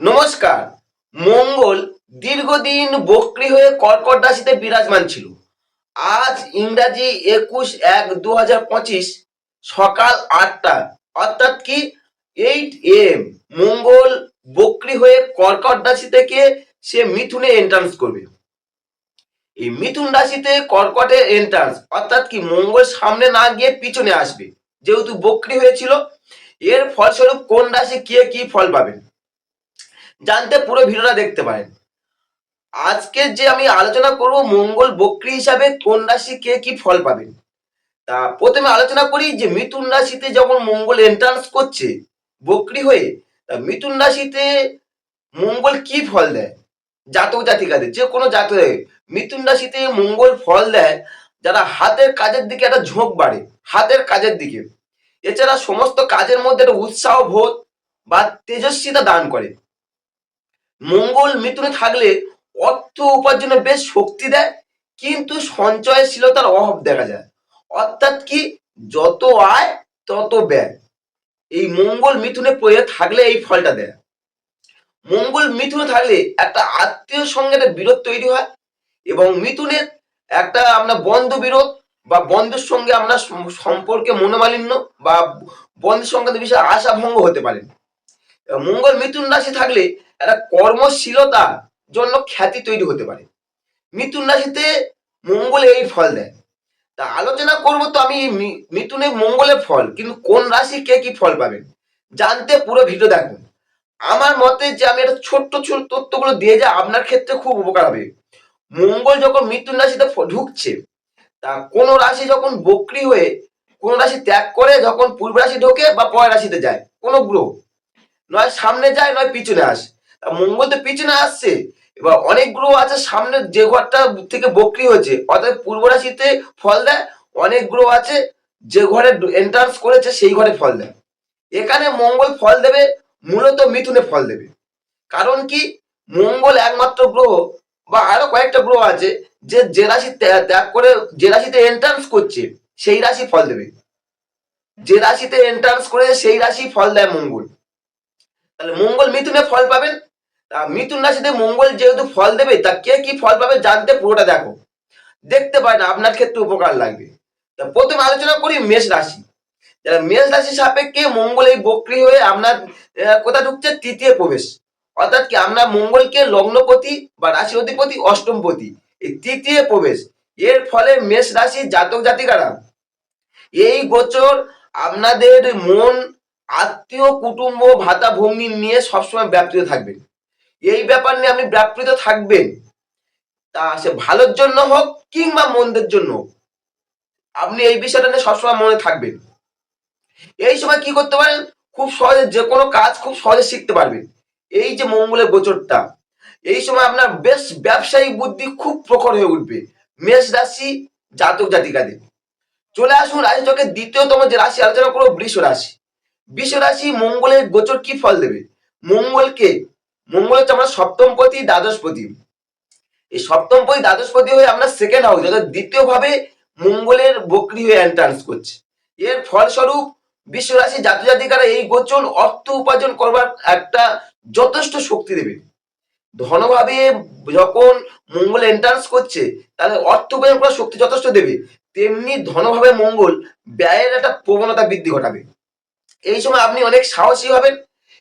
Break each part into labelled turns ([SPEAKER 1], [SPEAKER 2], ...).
[SPEAKER 1] নমস্কার। মঙ্গল দীর্ঘদিন বক্রি হয়ে কর্কট রাশিতে বিরাজমান ছিল। আজ ইংরাজি একুশ এক দু পঁচিশ সকাল আটটা। অর্থাৎ কি এইট এম। মঙ্গল বক্রি হয়ে কর্কট রাশি থেকে সে মিথুনে এন্ট্রান্স করবে। এই মিথুন রাশিতে কর্কটের এন্ট্রান্স অর্থাৎ কি মঙ্গল সামনে না গিয়ে পিছনে আসবে। যেহেতু বক্রি হয়েছিল, এর ফলস্বরূপ কোন রাশি কে কি ফল পাবেন জানতে পুরো ভিডিওটা দেখতে পারেন। আজকে যে আমি আলোচনা করব মঙ্গল বক্রি হিসাবে, কোন রাশি কে কি ফল পাবেন তা প্রথমে আলোচনা করি যে মিথুন রাশিতে যখন মঙ্গল এন্ট্রান্স করছে, বক্রি হয়ে, তা মিথুন রাশিতে মঙ্গল কি ফল দেয়? জাতক জাতিকাদের, যে কোনো জাতকে মিথুন রাশিতে মঙ্গল ফল দেয়, যারা হাতের কাজের দিকে একটা ঝোঁক বাড়ে, হাতের কাজের দিকে। এছাড়া সমস্ত কাজের মধ্যে একটা উৎসাহ বোধ বা তেজস্বিতা দান করে। মঙ্গল মিথুনে থাকলে অর্থ উপার্জনে বেশ শক্তি দেয়, কিন্তু সঞ্চয়শীলতার অভাব দেখা যায়। অর্থাৎ কি? যত আয়, তত ব্যয়। এই মঙ্গল মিথুনে পড়ে থাকলে এই ফলটা দেয়। মঙ্গল মিথুনে থাকলে একটা আত্মীয় সঙ্গে একটা বিরোধ তৈরি হয় এবং মিথুনের একটা আপনার বন্ধ বিরোধ বা বন্ধুর সঙ্গে সম- সম্পর্কে মনোমালিন্য বা বন্ধুর সঙ্গে বিষয়ে আশা ভঙ্গ হতে পারে মঙ্গল মিথুন রাশি থাকলে একটা কর্মশীলতার জন্য খ্যাতি তৈরি হতে পারে। মিথুন রাশিতে মঙ্গল এই ফল দেয়। তা আলোচনা করব তো আমি মিথুনে মঙ্গলের ফল, কিন্তু কোন রাশি কে কি ফল পাবেন? জানতে পুরো ভিডিও দেখুন। আমার মতে যে আমি একটা ছোট্ট ছোট তথ্যগুলো দিয়ে যা আপনার ক্ষেত্রে খুব উপকার হবে। মঙ্গল যখন মিথুন রাশিতে ঢুকছে, তা কোন রাশি যখন বক্রি হয়ে কোন রাশি ত্যাগ করে যখন পূর্ব রাশি ঢোকে বা পয় রাশিতে যায়, কোন গ্রহ। নয় সামনে যায়, নয় পিছনে আসে। তা মঙ্গল তো পিছনে আসছে। এবার অনেক গ্রহ আছে সামনে যে ঘরটা থেকে বক্রি হয়েছে, অর্থাৎ পূর্ব রাশিতে ফল দেয়, অনেক গ্রহ আছে যে ঘরে এন্ট্রান্স করেছে সেই ঘরে ফল দেয়। এখানে মঙ্গল ফল দেবে, মূলত মিথুনে ফল দেবে। কারণ কি? মঙ্গল একমাত্র গ্রহ বা আরও কয়েকটা গ্রহ আছে যে যে রাশি ত্যাগ করে যে রাশিতে এন্ট্রান্স করছে সেই রাশি ফল দেবে। যে রাশিতে এন্ট্রান্স করে সেই রাশি ফল দেয় মঙ্গল। তাহলে মঙ্গল মিথুনে ফল পাবেন। মিথুন রাশিতে মঙ্গল যেহেতু ফল দেবে তা কে কি ফল পাবে জানতে পুরোটা দেখো। দেখতে পায় না আপনার ক্ষেত্রে উপকার লাগবে। তা প্রথমে আলোচনা করি মেষ রাশি। মেষ রাশি সাপেক্ষে মঙ্গল এই বক্রি হয়ে আপনার আহ, কোথা ঢুকছে? তৃতীয় প্রবেশ। অর্থাৎ কি আমরা মঙ্গলকে লগ্নপতি বা রাশি অধিপতি অষ্টমপতি এই তৃতীয় প্রবেশ। এর ফলে মেষ রাশি জাতক জাতিকারা। এই গোচর আপনাদের মন আত্মীয় কুটুম্ব ভাতা ভঙ্গি নিয়ে সবসময় ব্যাপৃত থাকবেন। এই ব্যাপার নিয়ে আপনি ব্যাপৃত থাকবেন। তা সে ভালোর জন্য হোক কিংবা মন্দের জন্য হোক, আপনি এই বিষয়টা নিয়ে সবসময় মনে থাকবেন। এই সময় কি করতে পারেন? খুব সহজে যে কোনো কাজ খুব সহজে শিখতে পারবেন। এই যে মঙ্গলের গোচরটা, এই সময় আপনার বেশ ব্যবসায়িক বুদ্ধি খুব প্রখর হয়ে উঠবে। মেষ রাশি জাতক জাতিকাদের। চলে আসুন রাশি চক্রের দ্বিতীয়তম যে রাশি, আলোচনা করব বৃষ রাশি। বৃষ রাশি মঙ্গলের গোচর কি ফল দেবে? মঙ্গলকে, মঙ্গল হচ্ছে আমরা সপ্তমপতি, দ্বাদশপতি। এই সপ্তমপতি, দ্বাদশপতি হয়ে আমরা সেকেন্ড হাউস অর্থাৎ দ্বিতীয় ভাবে মঙ্গলের বক্রি হয়ে এন্ট্রান্স করছে। এর ফলস্বরূপ বিশ্ব রাশি জাতি জাতিকারা এই গোচর অর্থ উপার্জন করবার একটা যথেষ্ট শক্তি দেবে। ধনভাবে যখন মঙ্গল এন্ট্রান্স করছে, তাহলে অর্থ উপার্জন করার শক্তি যথেষ্ট দেবে। তেমনি ধনভাবে মঙ্গল ব্যয়ের একটা প্রবণতা বৃদ্ধি ঘটাবে। এই সময় আপনি অনেক সাহসী হবেন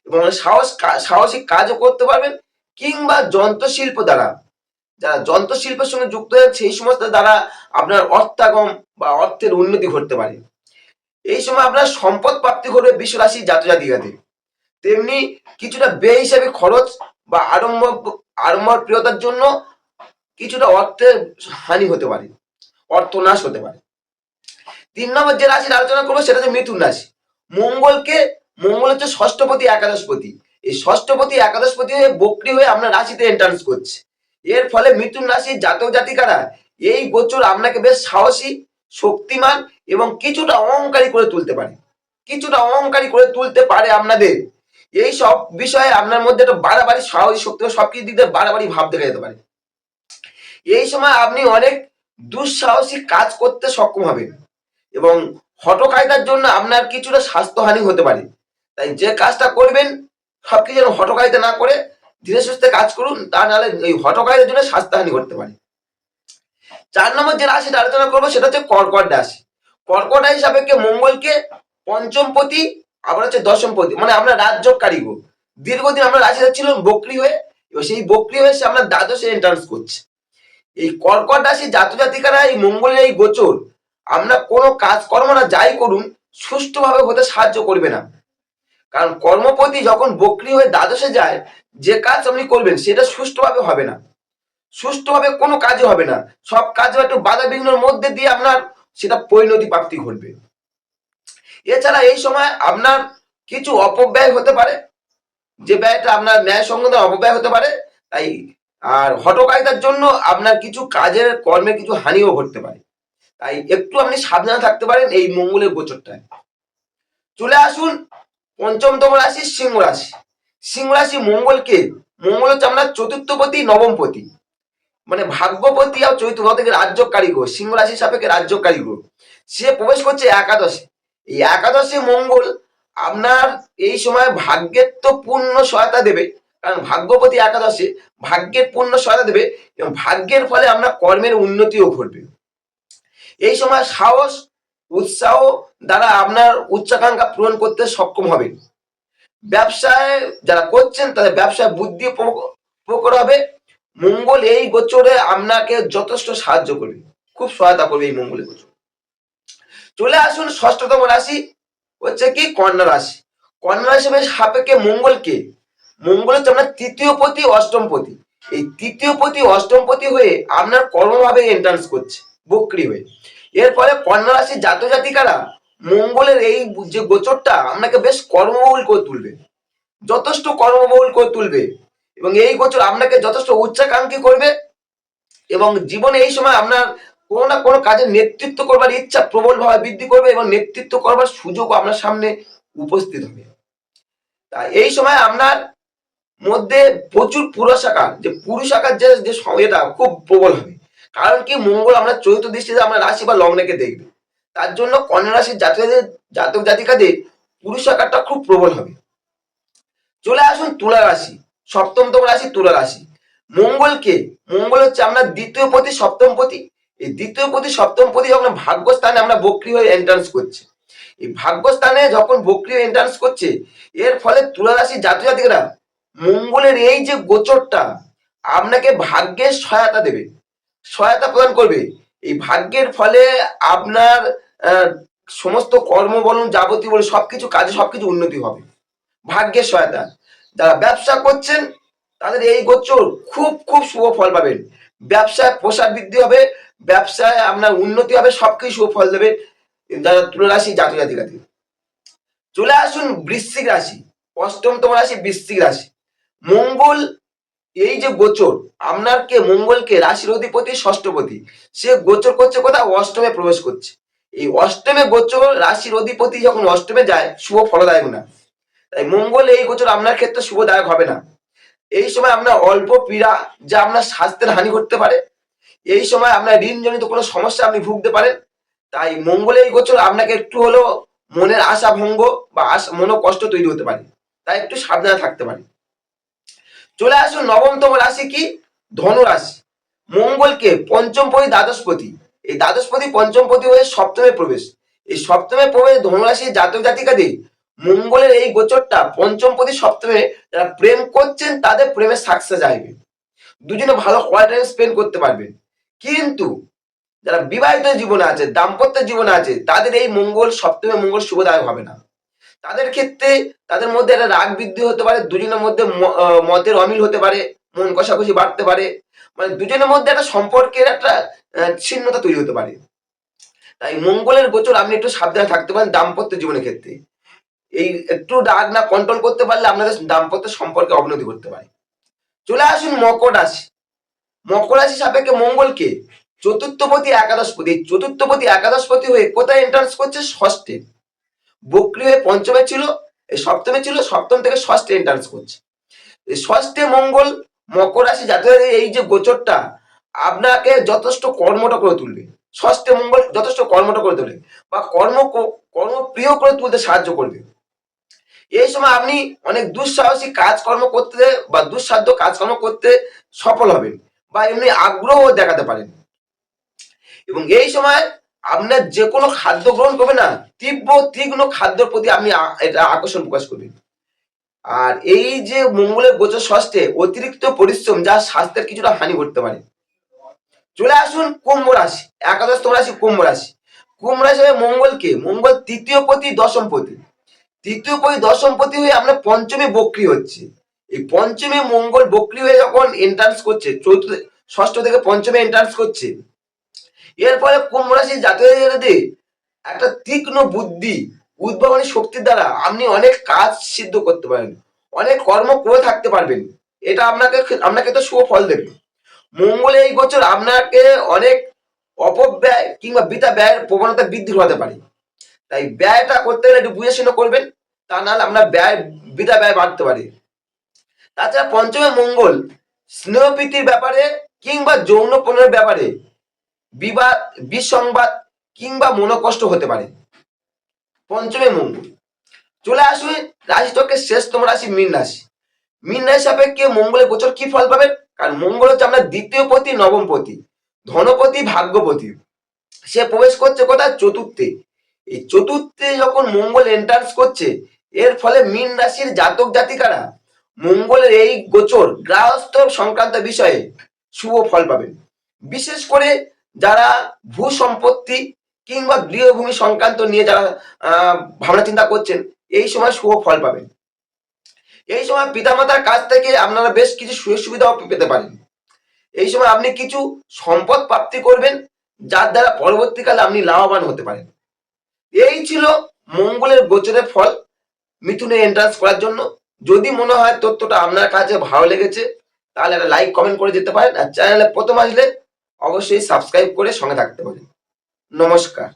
[SPEAKER 1] এবং সাহস সাহসিক কাজও করতে পারবেন কিংবা যন্ত্রশিল্প দ্বারা। যারা যন্ত্রশিল্পের সঙ্গে যুক্ত হয়ে সেই সমস্ত দ্বারা আপনার অর্থাগম বা অর্থের উন্নতি ঘটতে পারে। এই সময় আপনার সম্পদ প্রাপ্তি করবে বিশ্ব রাশি জাতজাতিকাতে। তেমনি কিছুটা ব্যয় হিসাবে খরচ বা আড়ম্ব আড়ম্বর প্রিয়তার জন্য কিছুটা অর্থের হানি হতে পারে অর্থনাশ হতে পারে। তিন নম্বর যে রাশির আলোচনা করব সেটা হচ্ছে মিথুন রাশি। মঙ্গলকে, মঙ্গল হচ্ছে ষষ্ঠপতি, একাদশপতি। এই ষষ্ঠপতি, একাদশপতি হয়ে বক্রি হয়ে আপনার রাশিতে এন্ট্রান্স করছে। এর ফলে মিথুন রাশির জাতক জাতিকারা এই গোচর আপনাকে বেশ সাহসী শক্তিমান এবং কিছুটা অহংকারী করে তুলতে পারে। কিছুটা অহংকারী করে তুলতে পারে আপনাদের। এই সব বিষয়ে আপনার মধ্যে একটা বাড়াবাড়ি সাহসী শক্তি সবকিছু দিক দিয়ে বাড়াবাড়ি ভাব দেখা যেতে পারে। এই সময় আপনি অনেক দুঃসাহসিক কাজ করতে সক্ষম হবেন এবং হটকায়দার জন্য আপনার কিছুটা স্বাস্থ্যহানি হতে পারে। তাই যে কাজটা করবেন, সবকিছু যেন হটকায়দা না করে ধীরে সুস্থে কাজ করুন, তা নাহলে এই হটকায়দার জন্য স্বাস্থ্যহানি করতে পারে। চার নম্বর যে রাশিটা আলোচনা করব, সেটা হচ্ছে কর্কট রাশি। কর্কট রাশি সাপেক্ষে মঙ্গলকে পঞ্চমপতি আবার হচ্ছে দশমপতি মানে আমরা রাজ্যকারী গো দীর্ঘদিন আমরা রাশিটা ছিল বকরি হয়ে, এবার সেই বকরি হয়ে সে আমরা দ্বাদশে এন্ট্রান্স করছে। এই কর্কট রাশি জাতজাতিকারা, এই মঙ্গলের এই গোচর, আমরা কোনো কাজকর্ম না, যাই করুন, সুষ্ঠুভাবে হতে সাহায্য করবে না। কারণ কর্মপতি যখন বকরি হয়ে দ্বাদশে যায়, যে কাজ আপনি করবেন, সেটা সুষ্ঠুভাবে হবে না। সুষ্ঠুভাবে কোনো কাজই হবে না। সব কাজ একটু বাধা বিঘ্নের মধ্যে দিয়ে আপনার সেটা পরিণতি প্রাপ্তি ঘটবে। এছাড়া এই সময় আপনার কিছু অপব্যয় হতে পারে। যে ব্যয়টা আপনার ন্যায়সঙ্গত অপব্যয় হতে পারে, তাই আর হটকায়দার জন্য আপনার কিছু কাজের কর্মে কিছু হানিও ঘটতে পারে। তাই একটু আপনি সাবধানে থাকতে পারেন এই মঙ্গলের গোচরটায়। চলে আসুন পঞ্চমতম রাশি সিংহ রাশি। সিংহ রাশি মঙ্গলকে, মঙ্গল হচ্ছে আপনার চতুর্থপতি, নবমপতি। মানে ভাগ্যপতি আর চৈত্র থেকে রাজ্যকারী গ্রহ সিংহ রাশির সাপেক্ষে রাজ্যকারী গ্রহ সে প্রবেশ করছে একাদশে। এই একাদশে মঙ্গল আপনার এই সময় ভাগ্যের তো পূর্ণ সহায়তা দেবে, কারণ ভাগ্যপতি একাদশে ভাগ্যের পূর্ণ সহায়তা দেবে এবং ভাগ্যের ফলে আপনার কর্মের উন্নতিও ঘটবে। এই সময় সাহস, উৎসাহ দ্বারা আপনার উচ্চাকাঙ্ক্ষা পূরণ করতে সক্ষম হবেন। ব্যবসায় যারা করছেন তাদের ব্যবসায় বুদ্ধি প্রক- প্রকট হবে। মঙ্গল এই গোচরে আপনাকে যথেষ্ট সাহায্য করবে। খুব সহায়তা করবে এই মঙ্গলের গোচর। চলে আসুন ষষ্ঠতম রাশি, হচ্ছে কি কন্যা রাশি। কন্যা রাশি বেশ সাপেক্ষে মঙ্গলকে মঙ্গল হচ্ছে আপনার তৃতীয় পতি, অষ্টম পতি। এই তৃতীয় পতি, অষ্টম পতি হয়ে আপনার কর্মভাবে এন্ট্রান্স করছে, বক্রি হয়ে। এর ফলে কন্যা রাশির জাত জাতিকারা মঙ্গলের এই যে গোচরটা আপনাকে বেশ কর্মবহুল করে তুলবে। যথেষ্ট কর্মবহুল করে তুলবে। এবং এই গোচর আপনাকে যথেষ্ট উচ্চাকাঙ্ক্ষী করবে এবং জীবনে এই সময় আপনার কোনো না কোনো কাজে নেতৃত্ব করবার ইচ্ছা প্রবলভাবে বৃদ্ধি করবে এবং নেতৃত্ব করবার সুযোগ আপনার সামনে উপস্থিত হবে। তা এই সময় আপনার মধ্যে প্রচুর পুরুষ আকার যে পুরুষ আকার যে যে স- এটা খুব প্রবল হবে। কারণ কি মঙ্গল আমরা চৈত্র দৃষ্টিতে আমরা রাশি বা লগ্নকে দেখবে। তার জন্য কন্যা রাশির জাতকদের, জাতক জাতিকাদের পুরুষ আকারটা খুব প্রবল হবে। চলে আসুন তুলা রাশি। সপ্তমতম রাশি, তুলা রাশি। মঙ্গলকে মঙ্গল হচ্ছে আপনার দ্বিতীয় পতি, সপ্তম পতি। এই দ্বিতীয় পতি, সপ্তম পতি যখন ভাগ্যস্থানে আমরা বক্রি হয়ে এন্ট্রান্স করছি, এই ভাগ্যস্থানে যখন বক্রি হয়ে এন্ট্রান্স করছে, এর ফলে তুলা রাশির জাতক জাতিকারা মঙ্গলের এই যে গোচরটা, আপনাকে ভাগ্যের সহায়তা দেবে, সহায়তা প্রদান করবে। এই ভাগ্যের ফলে আপনার সমস্ত কর্ম বলুন যাবতীয় বলুন সবকিছু কাজে সবকিছু উন্নতি হবে। ভাগ্যের সহায়তা। যারা ব্যবসা করছেন, তাদের এই গোচর খুব খুব শুভ ফল পাবেন। ব্যবসায় প্রসার বৃদ্ধি হবে, ব্যবসায় আপনার উন্নতি হবে সবকিছু শুভ ফল দেবে। যারা তুলা রাশি জাতক জাতিকাদের। চলে আসুন বৃশ্চিক রাশি, অষ্টমতম রাশি, বৃশ্চিক রাশি। মঙ্গল, এই যে গোচর, আপনারকে মঙ্গলকে রাশির অধিপতি, ষষ্ঠপতি। সে গোচর করছে কোথাও অষ্টমে প্রবেশ করছে। এই অষ্টমে গোচর রাশির অধিপতি যখন অষ্টমে যায়, শুভ ফলদায়ক না। তাই মঙ্গল এই গোচর আপনার ক্ষেত্রে শুভদায়ক হবে না। এই সময় আপনার অল্প পীড়া যা আপনার স্বাস্থ্যের হানি করতে পারে, এই সময় আপনার ঋণজনিত কোনো সমস্যা আপনি ভুগতে পারেন, তাই মঙ্গল এই গোচর আপনাকে একটু হলেও মনের আশা ভঙ্গ বা মনো কষ্ট তৈরি হতে পারে, তাই একটু সাবধানে থাকতে পারে চলে আসুন নবমতম রাশি কি? ধনু রাশি। মঙ্গলকে পঞ্চমপতি দ্বাদশপতি এই দ্বাদশপতি পঞ্চমপতি হয়ে সপ্তমে প্রবেশ। এই সপ্তমে প্রবেশ ধনুরাশির জাতক জাতিকাদের মঙ্গলের এই গোচরটা পঞ্চম প্রতি সপ্তমে যারা প্রেম করছেন, তাদের প্রেমের সাকসেস আসবে। দুজনে ভালো কোয়ালিটি টাইম স্পেন্ড করতে পারবেন। কিন্তু যারা বিবাহিত জীবনে আছে, দাম্পত্য জীবনে আছে, তাদের এই মঙ্গল সপ্তমে মঙ্গল শুভদায়ক হবে না। তাদের ক্ষেত্রে তাদের মধ্যে একটা রাগ বৃদ্ধি হতে পারে, দুজনের মধ্যে মতের অমিল হতে পারে, মন কষাকষি বাড়তে পারে। মানে দুজনের মধ্যে একটা সম্পর্কের একটা ছিন্নতা তৈরি হতে পারে। তাই মঙ্গলের গোচর আপনি একটু সাবধানে থাকতে পারেন দাম্পত্য জীবনের ক্ষেত্রে। এই একটু রাগ না কন্ট্রোল করতে পারলে আপনাদের দাম্পত্য সম্পর্কে অবনতি করতে পারে। চলে আসুন মকর রাশি। মকর রাশি সাপেক্ষে মঙ্গলকে চতুর্থপতি একাদশপতি। চতুর্থপতি একাদশপতি হয়ে কোথায় এন্ট্রান্স করছে? ষষ্ঠে। বক্রি হয়ে পঞ্চমে ছিল, এই সপ্তমে ছিল, সপ্তম থেকে ষষ্ঠে এন্ট্রান্স করছে। এই ষষ্ঠে মঙ্গল মকর রাশি জাতকের এই যে গোচরটা, আপনাকে যথেষ্ট কর্মটা করে তুলবে। ষষ্ঠে মঙ্গল যথেষ্ট কর্মটা করে তোলে বা কর্ম কর্মপ্রিয় করে তুলতে সাহায্য করবে। এই সময় আপনি অনেক দুঃসাহসী কাজকর্ম করতে বা দুঃসাধ্য কাজকর্ম করতে সফল হবেন বা এমনি আগ্রহ দেখাতে পারেন। এবং এই সময় আপনার যে কোনো খাদ্য গ্রহণ করবে না, তীব্র, তীক্ষ্ণ খাদ্যের প্রতি আপনি এটা আকর্ষণ প্রকাশ করবেন। আর এই যে মঙ্গলের গোচর ষষ্ঠে অতিরিক্ত পরিশ্রম যা স্বাস্থ্যের কিছুটা হানি করতে পারে। চলে আসুন কুম্ভ রাশি, একাদশতম রাশি কুম্ভ রাশি। কুম্ভ রাশি মঙ্গলকে, মঙ্গল তৃতীয় পতি দশম পতি। তৃতীয় পতি দশম পতি হয়ে আপনার পঞ্চমে বক্রি হচ্ছে। এই পঞ্চমে মঙ্গল বক্রি হয়ে যখন এন্ট্রান্স করছে, চতুর্থ, ষষ্ঠ থেকে পঞ্চমে এন্ট্রান্স করছে এর ফলে কুম্ভ রাশির জাতকদের একটা তীক্ষ্ণ বুদ্ধি, উদ্ভাবনী শক্তির দ্বারা আপনি অনেক কাজ সিদ্ধ করতে পারেন, অনেক কর্ম করে থাকতে পারবেন। এটা আপনাকে আপনাকে তো শুভ ফল দেবে। মঙ্গলে এই গোচর আপনাকে অনেক অপব্যয় কিংবা বৃথা ব্যয়ের প্রবণতা বৃদ্ধি হতে পারে। তাই ব্যয়টা করতে গেলে একটু বুঝে শুনে করবেন, তা নাহলে আপনার ব্যয়, বৃথা ব্যয় বাড়তে পারে। তাছাড়া পঞ্চমে মঙ্গল স্নেহপ্রীতির ব্যাপারে কিংবা যৌন পণ্যের ব্যাপারে বিবাদ, বিসংবাদ কিংবা মনোকষ্ট হতে পারে। পঞ্চমে মঙ্গল, চলে আসুন রাশিচক্রের শেষতম রাশি মীন রাশি। মীন রাশি সাপেক্ষে মঙ্গলের গোচর কি ফল পাবেন? কারণ মঙ্গল হচ্ছে আপনার দ্বিতীয় পতি, নবম পতি, ধনপতি, ভাগ্যপতি। সে প্রবেশ করছে কোথায়? চতুর্থে। এই চতুর্থে যখন মঙ্গল এন্টার্স করছে, এর ফলে মীন রাশির জাতক জাতিকারা মঙ্গলের এই গোচর গ্রাহস্থ সংক্রান্ত বিষয়ে শুভ ফল পাবেন। বিশেষ করে যারা ভূ সম্পত্তি কিংবা গৃহভূমি সংক্রান্ত নিয়ে যারা ভাবনা চিন্তা করছেন, এই সময় শুভ ফল পাবেন। এই সময় পিতামাতার কাছ থেকে আপনারা বেশ কিছু সুযোগ সুবিধাও পেতে পারেন। এই সময় আপনি কিছু সম্পদ প্রাপ্তি করবেন, যার দ্বারা পরবর্তীকালে আপনি লাভবান হতে পারেন। এই ছিল মঙ্গলের গোচরের ফল মিথুনে এন্ট্রান্স করার জন্য। যদি মনে হয় তথ্যটা আপনার কাছে ভালো লেগেছে, তাহলে একটা লাইক কমেন্ট করে যেতে পারেন। আর চ্যানেলে প্রথম আসলে অবশ্যই সাবস্ক্রাইব করে সঙ্গে থাকতে পারেন। নমস্কার।